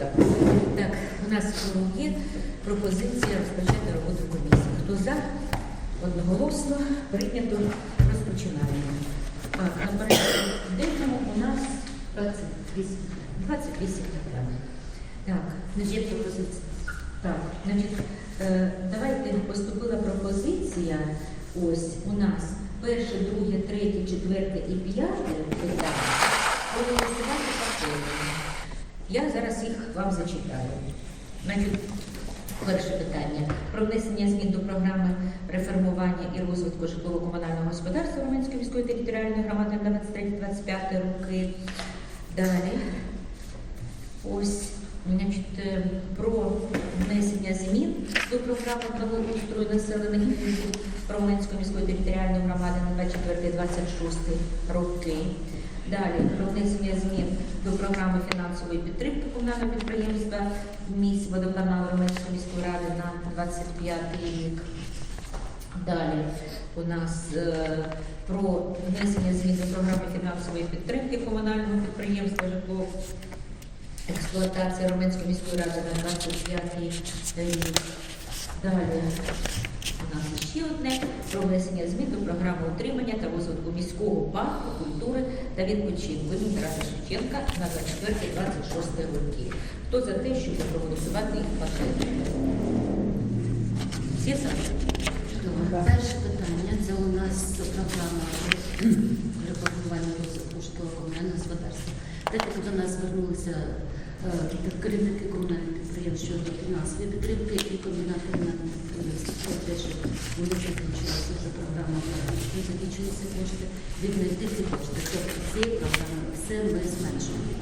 Так, так, у нас є пропозиція розпочати роботу комісії. Хто за? Одноголосно прийнято розпочинаємо. Так, на порядку денному у нас 28, 28 питань. Так, значить, пропозиція. Так, значить, е, давайте поступила пропозиція. Ось у нас перше, друге, третє, четверте і п'яте питання. Я зараз їх вам зачитаю. Значить, перше питання про внесення змін до програми реформування і розвитку житлово-комунального господарства Роменської міської територіальної громади на 23-25 роки. Далі. Ось, значить, е, про внесення змін до програми благоустрою населених пунктів Роменської міської територіальної громади на 24-26 роки. Далі про внесення змін до програми фінансової підтримки комунального підприємства місь водоканалу Роменської міської ради на 25 рік. Далі у нас е, про внесення змін до програми фінансової підтримки комунального підприємства житло експлуатація Роменської міської ради на 25 рік. Далі у нас ще одне про внесення змін до програми утримання та розвитку міського парку, культури та відпочинку Тараса Шевченка на 24-26 роки. Хто за те, щоб проголосувати їх пакетом? Всі за? Перше питання це у нас програма реформування розвитку житлово-комунального господарства. Так до нас звернулися е, керівники комунальних підприємств щодо фінансової підтримки і комунальне комунальне підприємство про те, що вони за програмою, не закінчилися кошти, віднайти ці кошти. Тобто цієї програми все ми зменшуємо.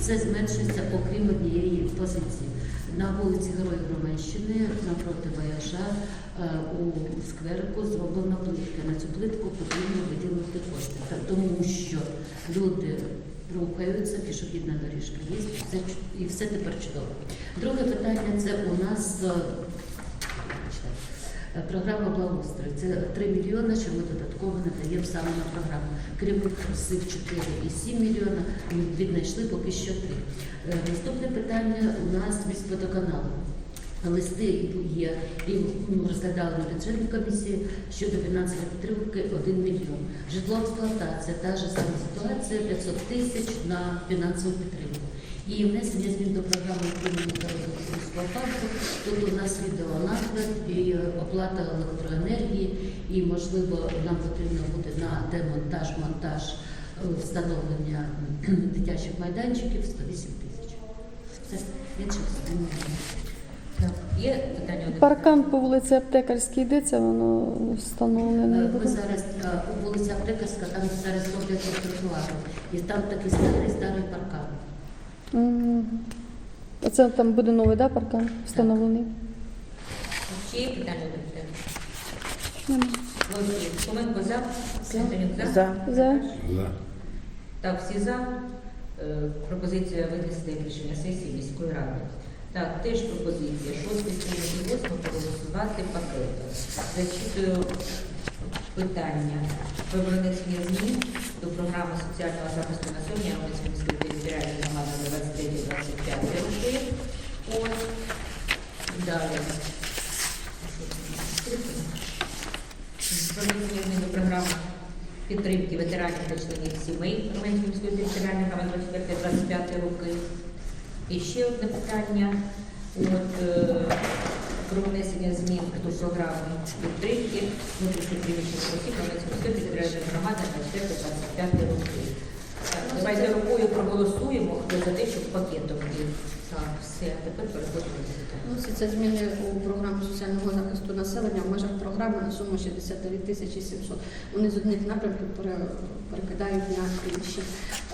Все зменшується окрім однієї позиції. На вулиці Героїв Романщини напроти вояжа е, у скверику зроблена плитка. На цю плитку потрібно виділити кошти, тому що люди рухаються, пішохідна доріжка є, все, і все тепер чудово. Друге питання це у нас е, Е, Програма благоустрою. Це 3 мільйони, що ми додатково надаємо саме на програму. Керівник просив 4,7 мільйона, ми віднайшли поки що 3. Е, Наступне питання у нас міськводоканал. Листи є і ну, розглядали на бюджетній комісії щодо фінансової підтримки 1 мільйон. Житло експлуатація, та ж сама ситуація 500 тисяч на фінансову підтримку. І внесення змін до програми утримання та розвитку парку. Тут у нас відеонагляд і е, оплата електроенергії, і можливо нам потрібно буде на демонтаж, монтаж, е, встановлення дитячих майданчиків 108 тисяч. Інших змін немає. Так, є питання? одне? Паркан по вулиці Аптекарській йдеться, воно встановлене. Е, Ми зараз е, у вулиці Аптекарська, там зараз роблять тротуару. І там такий старий старий паркан. Мгм. А це там буде новий да, паркан встановлений? Ще є питання? одне питання? Нема. Голосуємо. Хоменко за? Сентонюк за? За. За. За. Так, всі за. Е, Пропозиція винести рішення сесії міської ради. Так, теж пропозиція. Шостий, сьомий і восьмий проголосувати пакетом. Зачитую питання про внесення змін до програми соціального захисту населення Романської міської територіальної громади 23-25 роки. Ось. Далі. Про до програми підтримки ветеранів та членів сімей Романської міської територіальної громади 24-25 роки. І ще одне питання. От, е, про внесення змін до програми підтримки внутрішньоприміщених осіб Романської міської територіальної громади на 24-25 роки. Давайте рукою проголосуємо, хто за те, щоб пакетом їх. Так, все, тепер переходимо до питання. Вносяться зміни у програму соціального захисту населення в межах програми на суму 69 тисяч 700. Вони з одних напрямків перекидають на інші.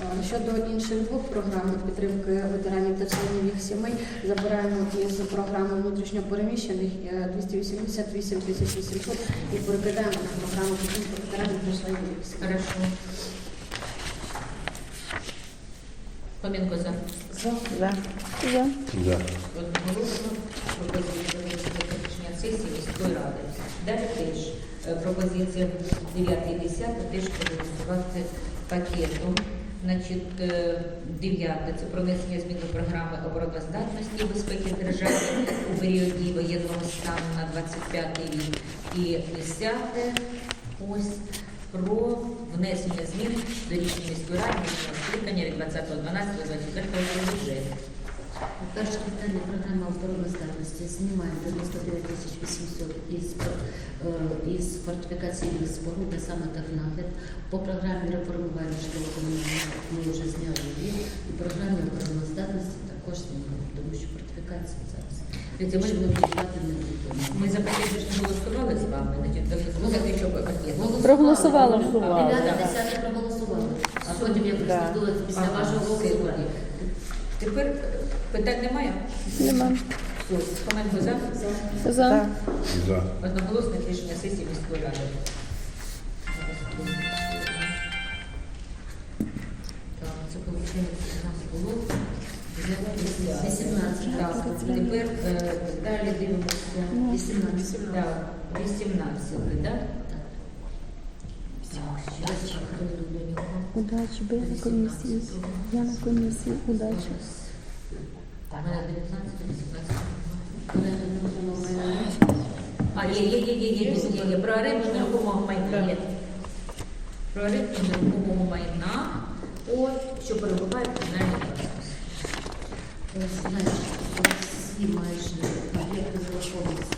Е, Щодо інших двох програм підтримки ветеранів та членів їх сімей, забираємо із програми внутрішньопереміщених е, 288 тисяч 800 і перекидаємо на програму підтримки ветеранів та членів їх сімей. Хорошо. Хоменко за. За. За. За. Одноголосно пропозиція винести сесії міської ради. Далі теж е, пропозиція 9 і 10 теж проголосувати пакетом. Значить, е, дев'яте це про внесення змін до програми обороноздатності і безпеки держави у період дії воєнного стану на 25 рік. І десяте ось про внесення змін до рішення міської ради скликання від 20.12.24 року бюджету. Перше питання програма обороноздатності знімає 99 тисяч 800 із, е, із фортифікаційних споруд, а саме так нагляд. По програмі реформування житлово-комунального ми вже зняли її, і програмі обороноздатності також знімали, тому що фортифікація зараз. Ми за пакет не голосували з вами. Проголосували. Проголосували. А потім я прослідила після Ага, вашого все голосування. Тепер е, питань немає? Нема. Все, Хоменко за? За. За. Одноголосне рішення сесії міської ради. Так, це виходить, у нас було 18. Так, тепер е, далі дивимося. 18. Так, 18, так? удачі, Б на комісії, я на комісії, удачі. А, є, є, є, є, є, є, є. Про оренду нерухомого майна є. Про оренду нерухомого майна, от, що перебуває в комунальній власності. Ось, всі майже об'єкти залишовуються.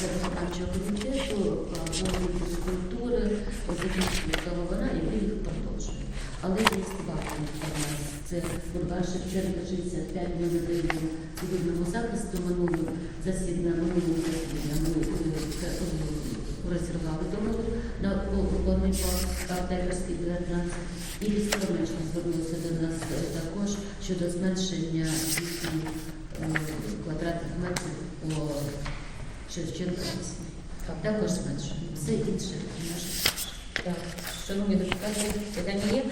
Це виконавчого комітету, голови культури, закінчення Це Бульвар Шевченка 65 ми надаємо цивільному захисту минулого засідання, минулого засідання е, розірвали договір на оборонний парк Артемівський 19. І військовомічно звернулися до нас е, також щодо зменшення е, квадратних метрів по Шевченка 8. Також зменшуємо. Все інше. Так, шановні депутати, питання є?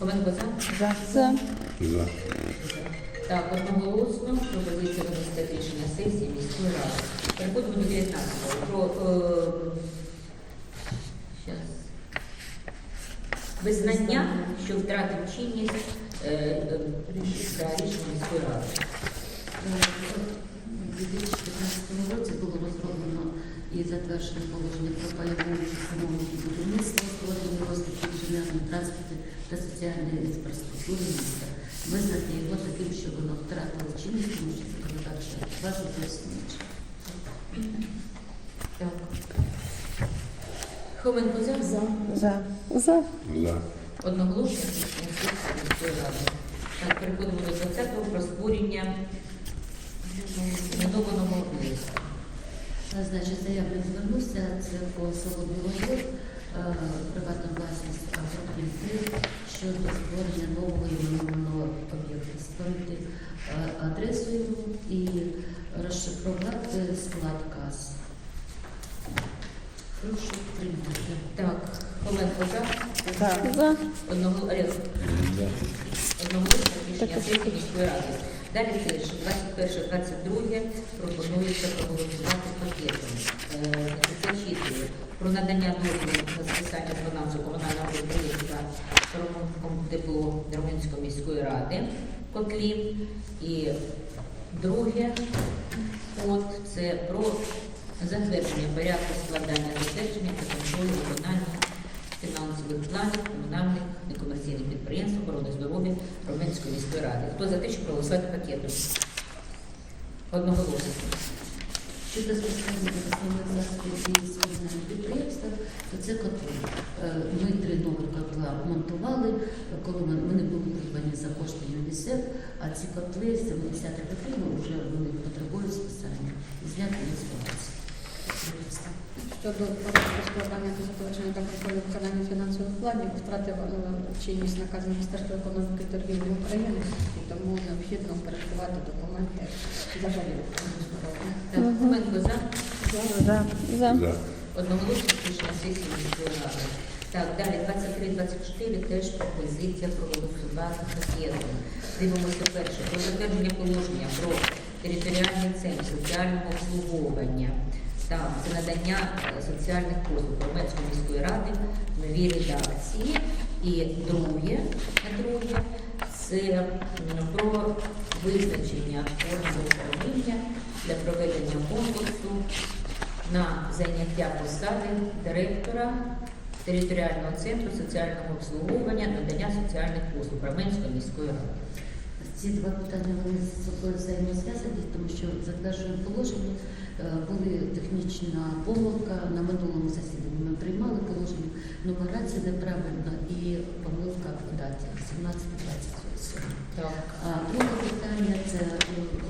Хоменко за? За. За. Так, одноголосно пропозиція винести рішення сесії міської ради. Переходимо до 19-го. Про е, визнання, що втратив чинність е, е, рішення міської ради. У 2015 році було розроблено і затверджено положення про пайову самову будівництва, створення розвитку інженерної транспорту та соціальної інфраструктури міста. Визнати його таким, що воно втратило чинність, тому що законодавча база. Так. Хоменко за? За. За. За. Одноголосно міської ради. Так, переходимо до 20-го про створення змінованого листу. А, Значить, заявник звернувся, це по селу Е, приватну власність авторів щодо створення нового іменного об'єкту, створити е, адресу йому і розшифрувати склад каз. Прошу прийняти. Так, Хоменко за? За. Одного ряду. Одного рішення. Одного рішення. Одного рішення. Далі теж 21-22 пропонується проголосувати пакетом. Це читаю. Про надання дозволу на списання виконавцю комунального підприємства тепло Дроминської міської ради котлів. І друге, це про затвердження порядку складання затвердження та контролю виконання фінансових планів комунальних некомерційних підприємств охорони здоров'я Романської міської ради. Хто за те, щоб проголосувати пакетом? Одноголосно. Щодо списання основних засобів із комунальних підприємств, то це котли. Е, Ми три нових котла монтували, коли ми- вони були придбані за кошти ЮНІСЕФ, а ці котли 70 років вже вони потребують списання і зняти експлуатації. Щодо порядку складання та затвердження та контролю виконання фінансових планів, втратив е, чинність наказ Міністерства економіки та торгівлі України, і тому необхідно передавати документи взагалі. Так, за. За. За. За. Одноголосно рішення сесії міської ради. Так, далі 23-24 теж пропозиція проголосувати пакетом. Дивимося перше. Про затвердження положення про територіальний центр соціального обслуговування. Так, це надання е, соціальних послуг Романської міської ради в новій редакції. І друге, друге це про визначення органу управління для проведення конкурсу на заняття посади директора територіального центру соціального обслуговування надання соціальних послуг Раменської міської ради. Ці два питання вони з собою взаємозв'язані, тому що положенні е, були технічна помилка. На минулому засіданні ми приймали положення. Нумерація неправильна і помилка в даті 17-27. Друге питання це е,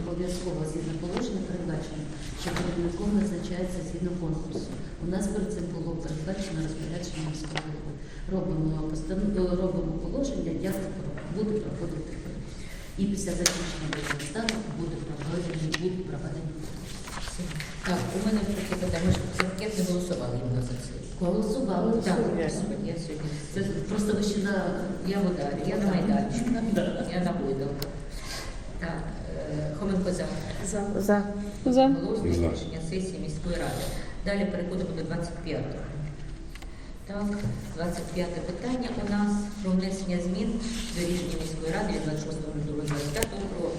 обов'язково згідно положення передбачено, що керівником назначається згідно конкурсу. У нас перед цим було передбачено розпорядження міського голови. Робимо постанову, робимо положення, як буде проходити конкурс. І після закінчення стану буде проведені, будуть проведені конкурси. Так, у мене таке питання. Ми ж це пакет не голосували іменно за це. Голосували. Так, я сьогодні. Це просто ви ще на Я в ударі, я на майданчику, я на гойдалку. Так, е, Хоменко за. За. За. За. Голосне рішення сесії міської ради. Далі переходимо до 25-го. Так, 25 питання у нас про внесення змін до рішення міської ради від 26.02.25 про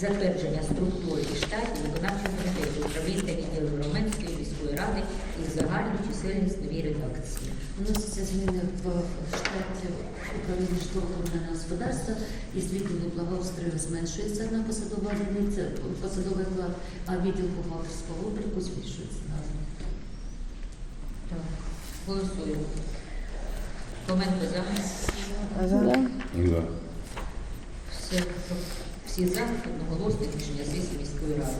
затвердження структури і штатів виконавчого комітету управління відділу Романської міської ради із загальною чисельність новій редакції. Вносяться зміни в штаті управління житлово-комунального господарства із відділу благоустрою зменшується на посадову одиницю, посадовий оклад, а відділ бухгалтерського обліку збільшується. Так, голосуємо. Коменко. За. За. Все, всі за одноголосне рішення сесії міської ради.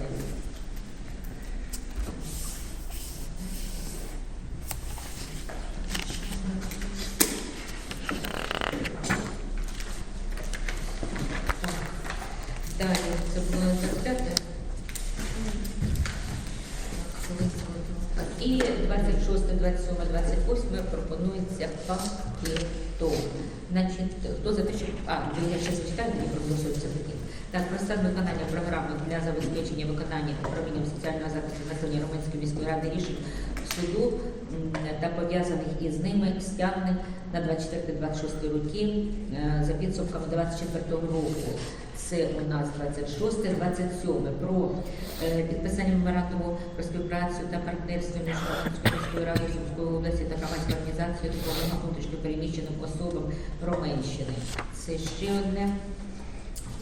Далі це було 25. І 26, 27, 28 пропонується пакетом. Значить, хто за те, що... А, я ще зачитаю, тоді проголосується таки. Так, про стан виконання програми для забезпечення виконання управлінням соціального захисту населення Романської міської ради рішень суду та пов'язаних із ними стягнень на 24-26 роки е, за підсумками 24 року. Це у нас 26, 27 про е, підписання меморандуму про співпрацю та партнерство між міською радою Сумської області та громадською організацією допомоги внутрішньопереміщеним особам Роменщини. Це ще одне.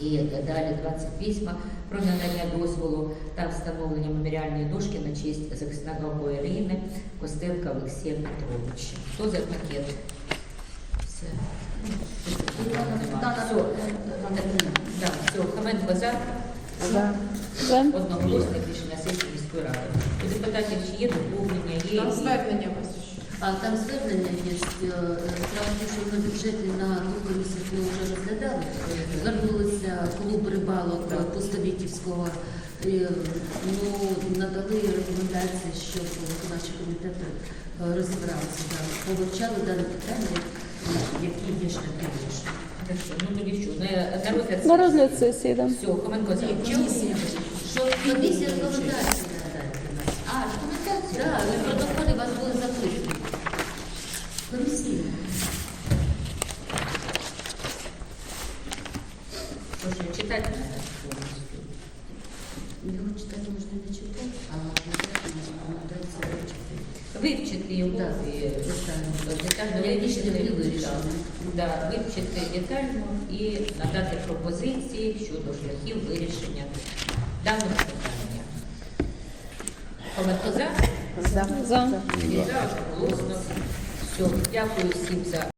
І далі 28 про надання дозволу та встановлення меморіальної дошки на честь захисного Ірини Костенка Олексія Петровича. Хто за пакет? Все. Так, все. За. Одноголосне рішення сесії міської ради. У депутатів чи є доповнення, є звернення вас. А там звернення є, е, тому, що на бюджеті на ту комісію ми вже розглядали. Звернулися клуб рибалок Пустовітівського. Ну, надали рекомендації, щоб виконавчі комітети е, розібралися, да, повивчали дане питання, е, які є вирішення. Хорошо, ну тоді що? На, на розгляд На розгляд сесії, да. Все, Хоменко за. Комісія. Що комісія рекомендації надає. А, рекомендації? Так, ви протоколі вас були записані. Комісія. Слушай, читати треба повністю. Його читати можна не читати, а рекомендація вивчити. Вивчити його Так, і детально. детально Я вивчити, більше не вивчити, да, вивчити детально і надати пропозиції щодо шляхів вирішення даного питання. Коменко за? За. За. За. Голосно. Все, дякую всім за